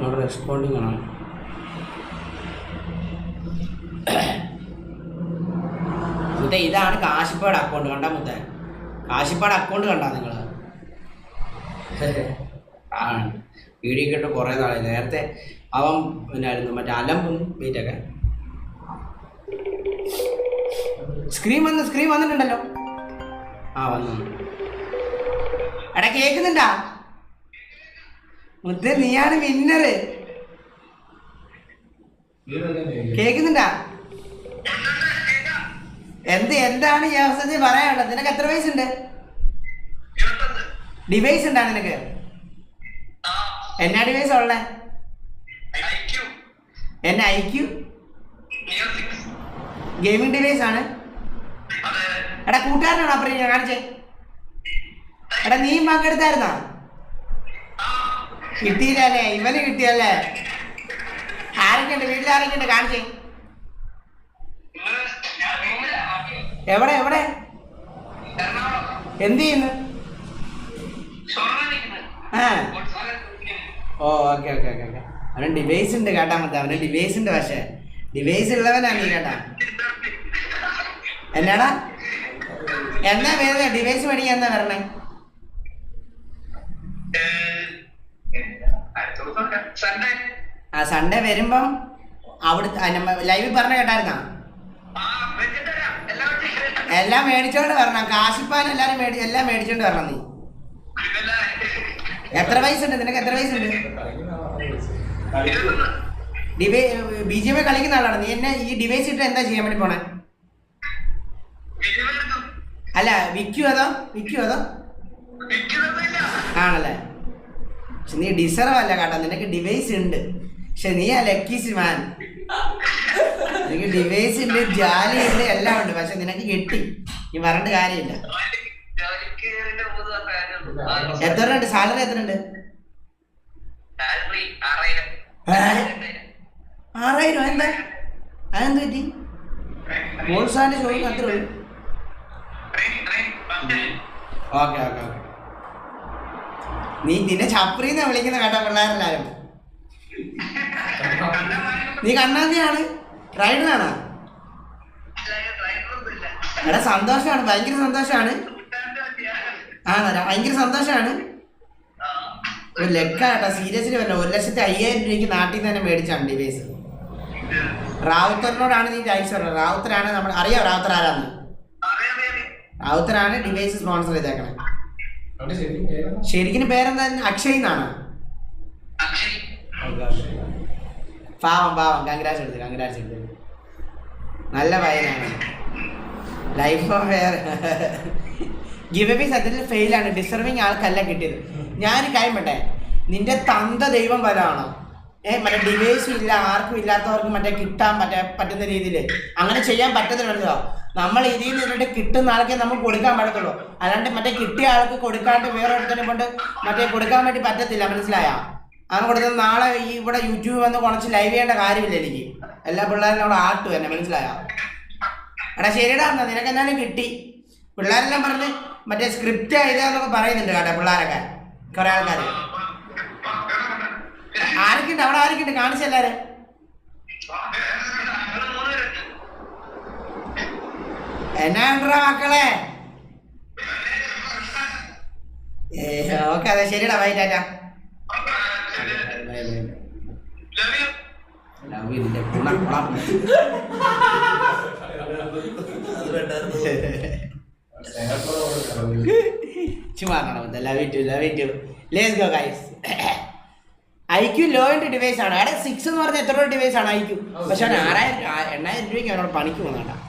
Not responding ആണ്. മുത്ത ഇതാണ് കാശിപ്പാട് അക്കൗണ്ട് കണ്ട മുത്ത? കാശിപ്പാട് അക്കൗണ്ട് കണ്ട നിങ്ങൾ ആണ്. വീഡിയോ കിട്ട് കുറേ നാളായി. നേരത്തെ അവൻ പിന്നായിരുന്നു മറ്റേ അലമ്പും വീറ്റൊക്കെ സ്ക്രീൻ വന്ന് സ്ക്രീൻ വന്നിട്ടുണ്ടല്ലോ. ആ വന്നു. എടാ കേൾക്കുന്നുണ്ടാ മുത്ത നീയാണ് വിന്നറ് കേക്കുന്നുണ്ടാ എന്ത് എന്താണ് ഈ അവസരത്തിൽ പറയാനുള്ളത്? നിനക്ക് എത്ര വയസ്സുണ്ട്? ഡിവൈസ് ഉണ്ടാ നിനക്ക്? എന്നാ ഡിവൈസ് ഉള്ളേ? എന്നെ ഐക്യു ഗെയിമിംഗ് ഡിവൈസ് ആണ്. എടാ കൂട്ടുകാരനാണോ അപ്പുറം ഞാൻ കാണിച്ചേ. എടാ നീ പങ്കെടുത്തായിരുന്നാ കിട്ടിയില്ലല്ലേ ഇവന് കിട്ടിയല്ലേ? ആരൊക്കെയുണ്ട്? വീട്ടിൽ ആരൊക്കെയുണ്ട് കാണിച്ചേ. എവിടെ എവിടെ? എന്ത് ചെയ്യുന്നു? ഓ ഓക്കെ ഓക്കെ ഓക്കെ ഓക്കെ. അവന് ഡിവൈസ് ഉണ്ട് കേട്ടാ മതി അവന് ഡിവൈസ് ഉണ്ട് പക്ഷേ. ഡിവൈസ് ഉള്ളവനാണ് കേട്ടാ. എന്നാടാ? എന്നാ വേറെ ഡിവൈസ് മേടിക്കാൻ എന്നാ വരണേ? ആ സൺഡേ വരുമ്പം അവിടെ ലൈവിൽ പറഞ്ഞ കേട്ടായിരുന്നാ? എല്ലാം മേടിച്ചോണ്ട് വരണം. കാശിപ്പാൻ എല്ലാരും മേടി എല്ലാം മേടിച്ചോണ്ട് വരണം നീ. എത്ര വയസ്സുണ്ട്? നിനക്ക് എത്ര വയസ്സുണ്ട്? ഡിവൈ ബി ജി എം കളിക്കുന്ന ആളാണ്. നീ എന്നെ ഈ ഡിവൈസ് ഇട്ട് എന്താ ചെയ്യാൻ വേണ്ടി പോണേ? അല്ല വിൽക്കൂ അതോ? വിൽക്കൂ അതോ? ആണല്ലേ? പക്ഷെ നീ ഡിസർവ് അല്ല കേട്ടോ. നിനക്ക് ഡിവൈസ് ഉണ്ട്. പക്ഷെ നീ ആ ലക്കീസ് മാൻ നിനക്ക് ഡിവൈസ് ഉണ്ട് ജാലി ഉണ്ട് എല്ലാം ഉണ്ട്. പക്ഷെ നിനക്ക് കിട്ടി. നീ പറഞ്ഞിട്ട് കാര്യമില്ല. എത്ര ഉണ്ട്? സാലറി എത്ര ഉണ്ട്? ആറായിരം? എന്താ അതെന്ത് പറ്റി? അത്ര ഉള്ളൂ. Okay okay okay. നീ നിന്നെ ചപ്രീന്ന് വിളിക്കുന്ന കേട്ടാ പിള്ളേരെല്ലാരും. നീ കണ്ണാന്തിയാണ്? റൈഡറാണോ? എടാ സന്തോഷമാണ് ഭയങ്കര സന്തോഷമാണ് ആണോ? ഭയങ്കര സന്തോഷമാണ് ഒരു ലെക്ക കേട്ടോ. സീരിയസ്ലി പറഞ്ഞ ഒരു ലക്ഷത്തി അയ്യായിരം രൂപയ്ക്ക് നാട്ടിൽ നിന്ന് തന്നെ മേടിച്ചാണ് ഡിവൈസ്. റാവുത്തറിനോടാണ് നീ ടൈപ്സ് പറഞ്ഞത് റാവുത്തറാണ് നമ്മൾ അറിയാം റാവുത്തർ ആരാന്ന്. റാവുത്തരാണ് ഡിവൈസ് സ്പോൺസർ ചെയ്തേക്കണേ. ശരിക്കും പേരെന്താ? അക്ഷയ് എന്നാണ്. പാവം പാവം. കങ്കരാജ് എടുത്ത് കങ്കരാജ് എടുത്ത്. നല്ല പയ്യനാണ് life of fair give be സത്യത്തിൽ ഫെയിലാണ് ഡിസർവിങ് ആൾക്കല്ല കിട്ടിയത്. ഞാൻ കാര്യം പെട്ടെ നിന്റെ തന്ത ദൈവം വരാണോ? ഏ മറ്റേ ഡിവൈസും ഇല്ല ആർക്കും ഇല്ലാത്തവർക്ക് മറ്റേ കിട്ടാൻ പറ്റ പറ്റുന്ന രീതിയിൽ അങ്ങനെ ചെയ്യാൻ പറ്റത്തില്ലല്ലോ. നമ്മൾ ഇതിൽ നിന്നിട്ട് കിട്ടുന്ന ആൾക്കേ നമുക്ക് കൊടുക്കാൻ പറ്റത്തുള്ളൂ. അല്ലാണ്ട് മറ്റേ കിട്ടിയ ആൾക്ക് കൊടുക്കാണ്ട് വേറെ ഒരുത്തനെ കൊണ്ട് മറ്റേ കൊടുക്കാൻ വേണ്ടി പറ്റത്തില്ല മനസ്സിലായോ? അങ്ങനെ കൊടുത്തത് നാളെ ഈ ഇവിടെ യൂട്യൂബ് വന്ന് കുറച്ച് ലൈവ് ചെയ്യേണ്ട കാര്യമില്ല എനിക്ക്. എല്ലാ പിള്ളേരും അവിടെ ആട്ടു എന്നെ മനസ്സിലായോ? എടാ ശരിടാ എന്നാ നിനക്ക് എന്നാലും കിട്ടി. പിള്ളേരെല്ലാം പറഞ്ഞ് മറ്റേ സ്ക്രിപ്റ്റ് എഴുതാന്നൊക്കെ പറയുന്നുണ്ട് കേട്ടോ പിള്ളേരൊക്കെ. കുറെ ആൾക്കാർ ആരൊക്കെ ഉണ്ട്? അവിടെ ആരൊക്കെ ഉണ്ട്? കാണിച്ചെല്ലാരെ എന്നാ മക്കളെ? ഓക്കെ അതെ ശരിടാ bye tata. Go guys device ആണ്. സിക്സ് എന്ന് പറഞ്ഞ എത്ര ഡിവൈസ് ആണ് ഐക്യു പക്ഷെ ആറായിരം എണ്ണായിരം രൂപയ്ക്ക് അവനോട് പണിക്ക് പോകുന്നതാണ്